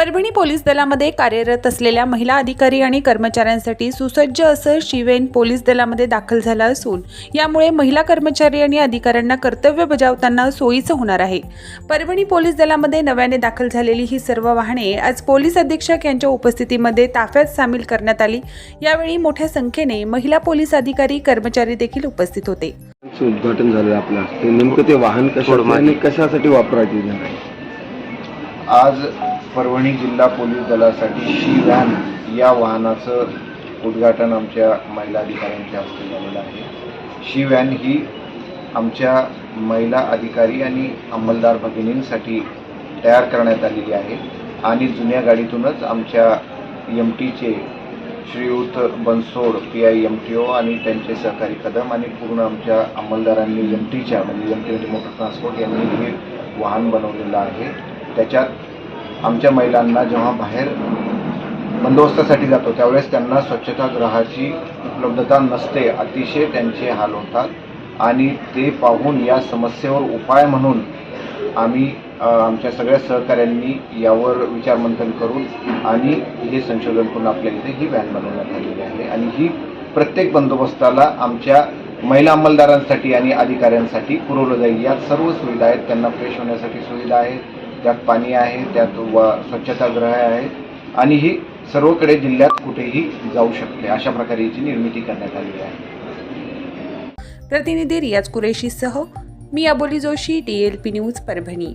Parbhani police दलामध्ये कार्यरत असलेल्या महिला अधिकारी आणि कर्मचाऱ्यांसाठी सुसज्ज असं शिवेन पोलीस दलामध्ये दाखल झाला असून यामुळे महिला कर्मचारी आणि अधिकाऱ्यांना कर्तव्य बजावताना सोयीचं होणार आहे. परभणी पोलीस दलामध्ये नव्याने दाखल झालेली ही सर्व वाहने आज पोलीस अधीक्षक यांच्या उपस्थितीमध्ये ताफ्यात सामील करण्यात आली. यावेळी मोठ्या संख्येने महिला पोलीस अधिकारी कर्मचारी देखील उपस्थित होते. उद्घाटन झालं आपलं. ते नेमकं ते वाहन कशासाठी वापरायचे? आज परभणी जिल्हा पोलीस दलासाठी शी व्हॅन या वाहनाचं उद्घाटन आमच्या महिला अधिकाऱ्यांच्या हस्ते झालेलं आहे. शी व्हॅन ही आमच्या महिला अधिकारी आणि अंमलदार भगिनींसाठी तयार करण्यात आलेली आहे आणि जुन्या गाडीतूनच आमच्या एम टीचे श्रीयुत Bansod P I M T O आणि त्यांचे सहकारी कदम आणि पूर्ण आमच्या अंमलदारांनी एम टीच्या म्हणजे एम टी मोटर ट्रान्सपोर्ट यांनी हे वाहन बनवलेलं आहे. त्याच्यात आमच्या महिलांना जेव्हा बाहेर बंदोबस्तासाठी जातो त्यावेळेस त्यांना स्वच्छतागृहाची उपलब्धता नसते अतिशय त्यांचे हाल होतात. आणि ते पाहून या समस्येवर उपाय म्हणून आम्ही आमच्या सगळ्या सहकाऱ्यांनी यावर विचारमंथन करून आणि हे संशोधन करून आपल्या इथे ही व्हॅन बनवण्यात आलेली आहे. आणि ही प्रत्येक बंदोबस्ताला आमच्या महिला अंमलदारांसाठी आणि अधिकाऱ्यांसाठी पुरवलं जाईल. यात सर्व सुविधा आहेत त्यांना फ्रेश होण्यासाठी सुविधा आहेत त्यात पाणी आहे त्यात व स्वच्छतागृह आहे आणि ही सर्वकडे जिल्ह्यात कुठेही जाऊ शकते अशा प्रकारे याची निर्मिती करण्यात आली आहे. प्रतिनिधी रियाज कुरेशीसह मी Aboli Joshi D L P news Parbhani.